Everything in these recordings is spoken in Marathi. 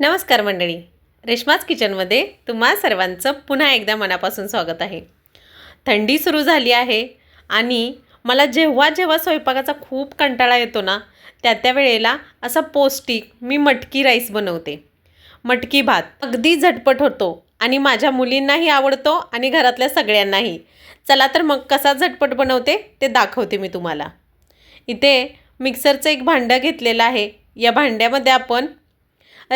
नमस्कार मंडळी. रेश्माच किचनमध्ये तुम्हा सर्वांचं पुन्हा एकदा मनापासून स्वागत आहे. थंडी सुरू झाली आहे आणि मला जेव्हा जेव्हा स्वयंपाकाचा खूप कंटाळा येतो ना त्या त्या वेळेला असा पौष्टिक मी मटकी राईस बनवते. मटकी भात. अगदी झटपट होतो आणि माझ्या मुलींनाही आवडतो आणि घरातल्या सगळ्यांनाही. चला तर मग कसा झटपट बनवते ते दाखवते मी तुम्हाला. इथे मिक्सरचं एक भांडं घेतलेलं आहे. या भांड्यामध्ये आपण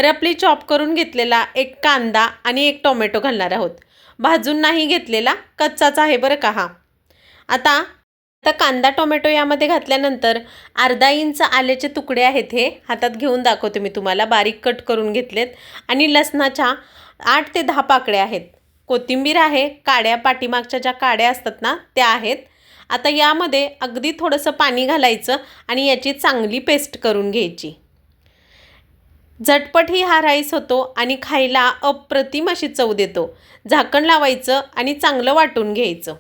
रपली चॉप करून घेतलेला एक कांदा आणि एक टोमॅटो घालणार आहोत. भाजून नाही घेतलेला कच्चाच आहे बरं का हा. आता आता कांदा टोमॅटो यामध्ये घातल्यानंतर अर्धा इंच आल्याचे तुकडे आहेत हे. हातात घेऊन दाखवते मी तुम्हाला. बारीक कट करून घेतलेत. आणि लसणाच्या आठ ते दहा पाकळ्या आहेत. कोथिंबीर आहे. काड्या पाठीमागच्या ज्या काड्या असतात ना त्या आहेत. आता यामध्ये अगदी थोडंसं पाणी घालायचं आणि याची चांगली पेस्ट करून घ्यायची. झटपटही हा राईस होतो आणि खायला अप्रतिम अशी चव देतो. झाकण लावायचं आणि चांगलं वाटून घ्यायचं.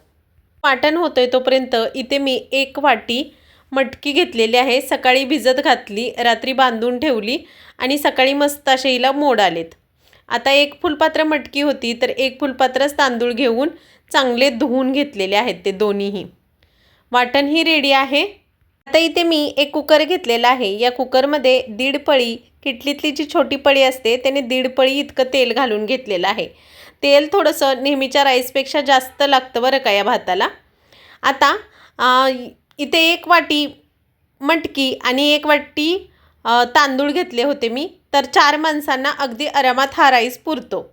वाटण होतंय तोपर्यंत इथे मी एक वाटी मटकी घेतलेली आहे. सकाळी भिजत घातली रात्री बांधून ठेवली आणि सकाळी मस्त असे हिला मोड आलेत. आता एक फुलपात्र मटकी होती तर एक फुलपात्रच तांदूळ घेऊन चांगले धुवून घेतलेले आहेत ते दोन्हीही. वाटणही रेडी आहे. आता इथे मी एक कुकर घेतलेला आहे. या कुकरमध्ये दीड पळी किटलीतली जी छोटी पळी असते त्याने दीड पळी इतकं तेल घालून घेतलेलं आहे. तेल थोडंसं नेहमीच्या राईसपेक्षा जास्त लागतं बरं का या भाताला. आता इथे एक वाटी मटकी आणि एक वाटी तांदूळ घेतले होते मी. तर चार माणसांना अगदी आरामात हा राईस पुरतो.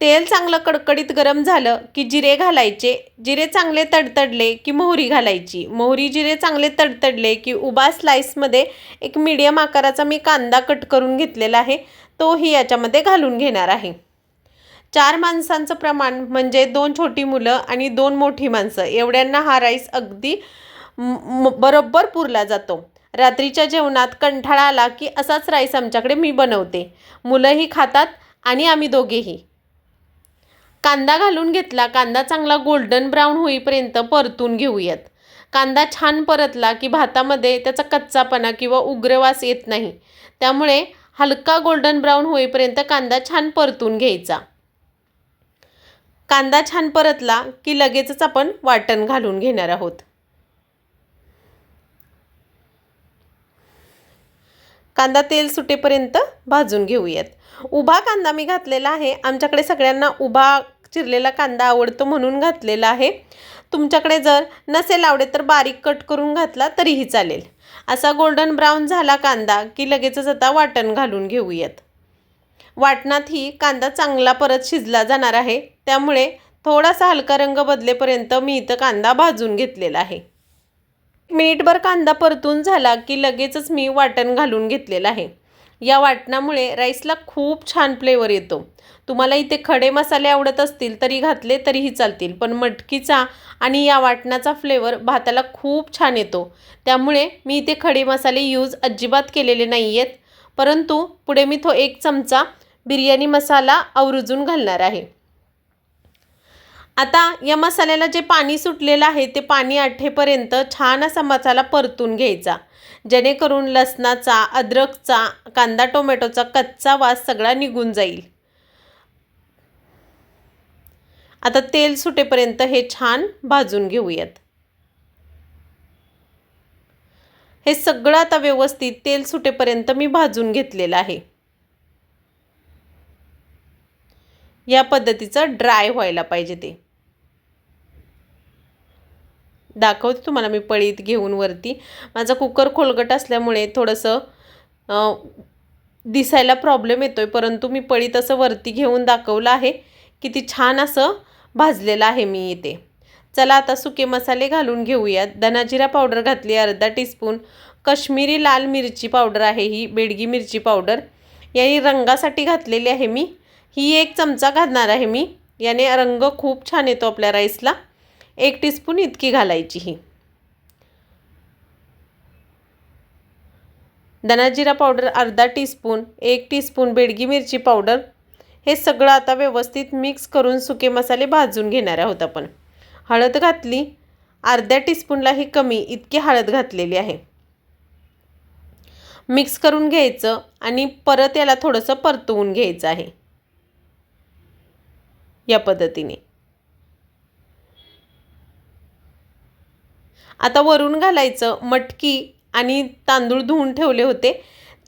तेल चांगलं कडकडीत गरम झालं की जिरे घालायचे. जिरे चांगले तडतडले की मोहरी घालायची. मोहरी जिरे चांगले तडतडले की उभा स्लाईसमध्ये एक मीडियम आकाराचा मी कांदा कट करून घेतलेला आहे. तोही याच्यामध्ये घालून घेणार आहे. चार माणसांचं प्रमाण म्हणजे दोन छोटी मुलं आणि दोन मोठी माणसं. एवढ्यांना हा राईस अगदी बरोबर पुरला जातो. रात्रीच्या जेवणात कंठाळा आला की असाच राईस आमच्याकडे मी बनवते. मुलंही खातात आणि आम्ही दोघेही. कांदा घालून घेतला कांदा चांगला गोल्डन ब्राऊन होईपर्यंत परतून घेऊयात. कांदा छान परतला की भातामध्ये त्याचा कच्चापणा किंवा उग्रवास येत नाही. त्यामुळे हलका गोल्डन ब्राऊन होईपर्यंत कांदा छान परतून घ्यायचा. कांदा छान परतला की लगेचच आपण वाटण घालून घेणार आहोत. कांदा तेल सुटेपर्यंत भाजून घेऊयात. उभा कांदा मी घातलेला आहे. आमच्याकडे सगळ्यांना उभा चिरलेला कांदा आवडतो म्हणून घातलेला आहे. तुमच्याकडे जर नसेल आवडेल तर बारीक कट करून घातला तरीही चालेल. असा गोल्डन ब्राऊन झाला कांदा की लगेचच आता वाटण घालून घेऊयात. वाटणातही कांदा चांगला परत शिजला जाणार आहे. त्यामुळे थोडासा हलका रंग बदलेपर्यंत मी इथं कांदा भाजून घेतलेला आहे. मिनिटभर कांदा परतून झाला की लगेचच मी वाटण घालून घेतलेलं आहे. या वाटणामुळे राईसला खूप छान फ्लेवर येतो. तुम्हाला इथे खडे मसाले आवडत असतील तरी घातले तरीही चालतील पण मटकीचा आणि या वाटणाचा फ्लेवर भाताला खूप छान येतो. त्यामुळे मी इथे खडे मसाले यूज अजिबात केलेले नाही आहेत परंतु पुढे मी तो एक चमचा बिर्याणी मसाला आवर्जून घालणार आहे. आता या मसाल्याला जे पाणी सुटलेलं आहे ते पाणी आठेपर्यंत छान असा मसाला परतून घ्यायचा. जेणेकरून लसणाचा अद्रकचा कांदा टोमॅटोचा कच्चा वास सगळा निघून जाईल. आता तेल सुटेपर्यंत हे छान भाजून घेऊयात. हे सगळं आता व्यवस्थित तेल सुटेपर्यंत मी भाजून घेतलेलं आहे. या पद्धतीचं ड्राय व्हायला पाहिजे ते. दाखवते तुम्हाला मी पळीत घेऊन वरती. माझा कुकर खोलगट असल्यामुळे थोडंसं दिसायला प्रॉब्लेम येतो आहे परंतु मी पळीत असं वरती घेऊन दाखवलं आहे किती छान असं भाजलेलं आहे मी इथे. चला आता सुके मसाले घालून घेऊयात धनाजिरा पावडर घातली अर्धा टीस्पून कश्मीरी लाल मिरची पावडर आहे ही बेडगी मिरची पावडर. याने रंगासाठी घातलेली आहे मी. ही एक चमचा घालणार आहे मी. याने रंग खूप छान येतो आपल्या राईसला एक टीस्पून इतकी घालायची ही. धनाजिरा पावडर अर्धा टीस्पून एक टीस्पून बेडगी मिरची पावडर हे सगळं आता व्यवस्थित मिक्स करून सुके मसाले भाजून घेणार आहोत आपण. हळद घातली अर्ध्या टीस्पूनलाही कमी इतकी हळद घातलेली आहे. मिक्स करून घ्यायचं आणि परत याला थोडंसं परतवून घ्यायचं आहे. या पद्धतीने. आता वरून घालायचं मटकी आणि तांदूळ धुवून ठेवले होते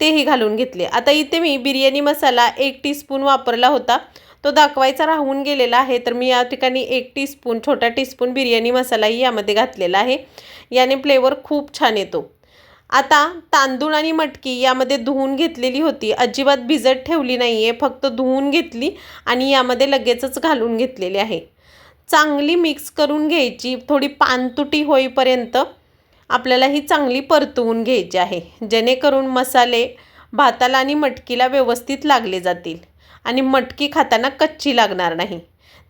तेही घालून घेतले. आता इथे मी बिर्याणी मसाला एक टीस्पून वापरला होता. तो दाखवायचा राहून गेलेला आहे तर मी या ठिकाणी एक टीस्पून छोटा टीस्पून बिर्याणी मसालाही यामध्ये घातलेला आहे. याने फ्लेवर खूप छान येतो. आता तांदूळ आणि मटकी यामध्ये धुवून घेतलेली होती. अजिबात भिजत ठेवली नाही आहे फक्त धुवून घेतली आणि यामध्ये लगेचच घालून घेतलेली आहे. चांगली मिक्स करून घ्यायची थोडी पानतुटी होईपर्यंत आपल्याला ही चांगली परतवून घ्यायची आहे. जेणेकरून मसाले भाताला आणि मटकीला व्यवस्थित लागले जातील आणि मटकी खाताना कच्ची लागणार नाही.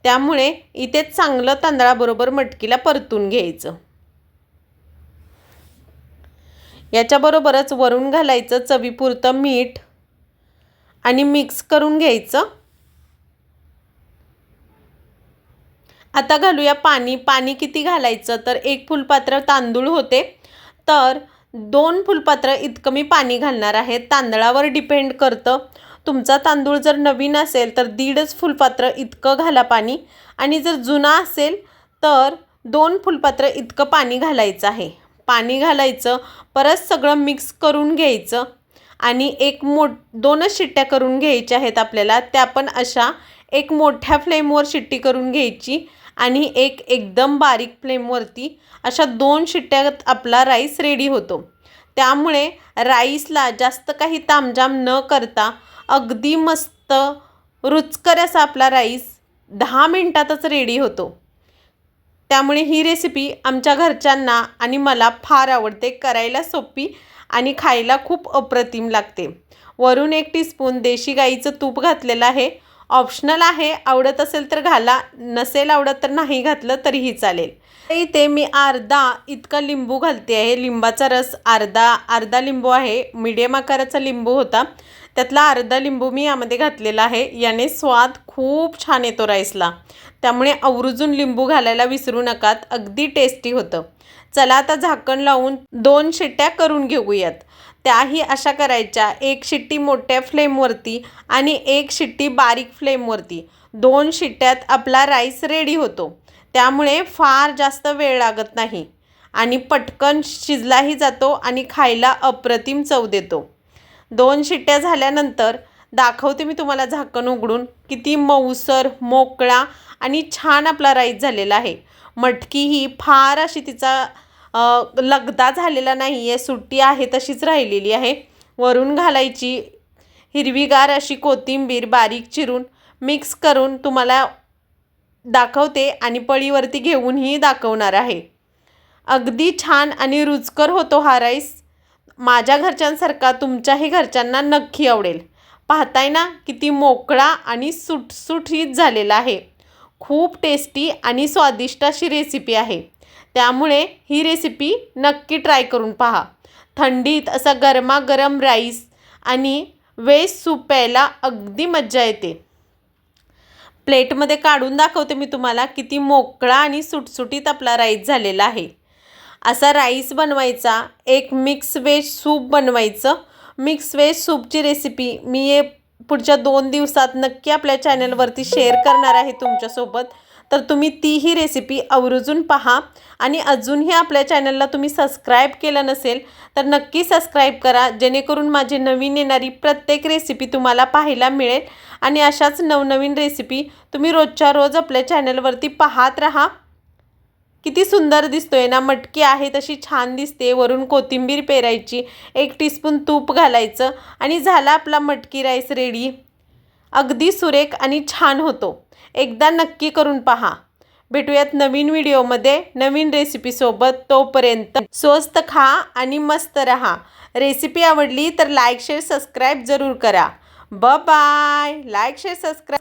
त्यामुळे इथे चांगलं तांदळाबरोबर मटकीला परतून घ्यायचं. याच्याबरोबरच वरून घालायचं चवीपुरतं मीठ आणि मिक्स करून घ्यायचं. आता घालूया पाणी. पाणी किती घालायचं? तर एक फुलपात्र तांदूळ होते. तर दोन फुलपात्र इतकं मी पाणी घालणार आहे. तांदळावर डिपेंड करतं. तुमचा तांदूळ जर नवीन असेल तर दीडच फुलपात्र इतकं घाला पाणी. आणि जर जुना असेल तर दोन फुलपात्र इतकं पाणी घालायचं आहे. पाणी घालायचं परत सगळं मिक्स करून घ्यायचं. आणि एक मोठ दोनच शिट्ट्या करून घ्यायच्या आहेत आपल्याला. त्या पण अशा एक मोठ्या फ्लेमवर शिट्टी करून घ्यायची आणि एक एकदम बारीक फ्लेमवरती अशा दोन शिट्ट्यात आपला राईस रेडी होतो. त्यामुळे राईसला जास्त काही तामजाम न करता अगदी मस्त रुचकर असा आपला राईस दहा मिनटातच रेडी होतो. त्यामुळे ही रेसिपी आमच्या घरच्यांना आणि मला फार आवडते करायला सोपी आणि खायला खूप अप्रतिम लागते. वरून एक टीस्पून देशी गाईचं तूप घातलेलं आहे. ऑप्शनल आहे. आवडत असेल तर घाला. नसेल आवडत तर नाही घातलं तरीही चालेल. इथे मी अर्धा इतका लिंबू घालते आहे. लिंबाचा रस अर्धा अर्धा लिंबू आहे. मीडियम आकाराचा लिंबू होता. त्यातला अर्धा लिंबू मी यामध्ये घातलेला आहे. याने स्वाद खूप छान येतो राईसला. त्यामुळे आवर्जून लिंबू घालायला विसरू नकात. अगदी टेस्टी होतं. चला आता झाकण लावून दोन शिट्ट्या करून घेऊयात. त्याही अशा करायच्या. एक शिट्टी मोठ्या फ्लेमवरती आणि एक शिट्टी बारीक फ्लेमवरती. दोन शिट्ट्यात आपला राईस रेडी होतो. त्यामुळे फार जास्त वेळ लागत नाही. आणि पटकन शिजलाही जातो आणि खायला अप्रतिम चव देतो. दोन शिट्ट्या झाल्यानंतर दाखवते मी तुम्हाला झाकण उघडून. किती मऊसर मोकळा आणि छान आपला राईस झालेला आहे. मटकी ही फार अशी तिचा लगदा झालेला नाही आहे सुट्टी आहे तशीच राहिलेली आहे. वरून घालायची हिरवीगार अशी कोथिंबीर बारीक चिरून मिक्स करून तुम्हाला दाखवते आणि पळीवरती घेऊनही दाखवणार आहे. अगदी छान आणि रुचकर होतो हा राईस. माझ्या घरच्यांसारखा तुमच्याही घरच्यांना नक्की आवडेल. पाहताय ना किती मोकळा आणि सुटसुटीत झालेला आहे. खूप टेस्टी आणि स्वादिष्ट अशी रेसिपी आहे. त्यामुळे ही रेसिपी नक्की ट्राय करून पहा. थंडीत असा गरमागरम राईस आणि वेज सूप प्यायला अगदी मज्जा येते. प्लेटमध्ये काढून दाखवते मी तुम्हाला किती मोकळा आणि सुटसुटीत आपला राईस झालेला आहे. असा राईस बनवायचा एक मिक्स वेज सूप बनवायचं. मिक्स वेज सूपची रेसिपी मी ये पुढच्या दोन दिवसात नक्की आपल्या चॅनलवरती शेअर करणार आहे तुमच्यासोबत. तर तुम्ही तीही रेसिपी आवर्जून पहा. आणि अजूनही आपल्या चॅनलला तुम्ही सबस्क्राईब केलं नसेल तर नक्की सबस्क्राईब करा. जेणेकरून माझी नवीन येणारी प्रत्येक रेसिपी तुम्हाला पाहायला मिळेल. आणि अशाच नवनवीन रेसिपी तुम्ही रोजच्या रोज आपल्या चॅनलवरती पाहत राहा. किती सुंदर दिसतोय ना मटकी आहे तशी छान दिसते. वरून कोथिंबीर पेरायची एक टीस्पून तूप घालायचं आणि झाला आपला मटकी राईस रेडी अगदी सुरेख आणि छान होतो. एकदा नक्की करून पहा. भेटूयात नवीन व्हिडिओमध्ये नवीन रेसिपीसोबत तोपर्यंत स्वस्त खा आणि मस्त रहा. रेसिपी आवडली तर लाईक शेअर सबस्क्राईब जरूर करा. ब बाय लाईक शेअर सबस्क्राईब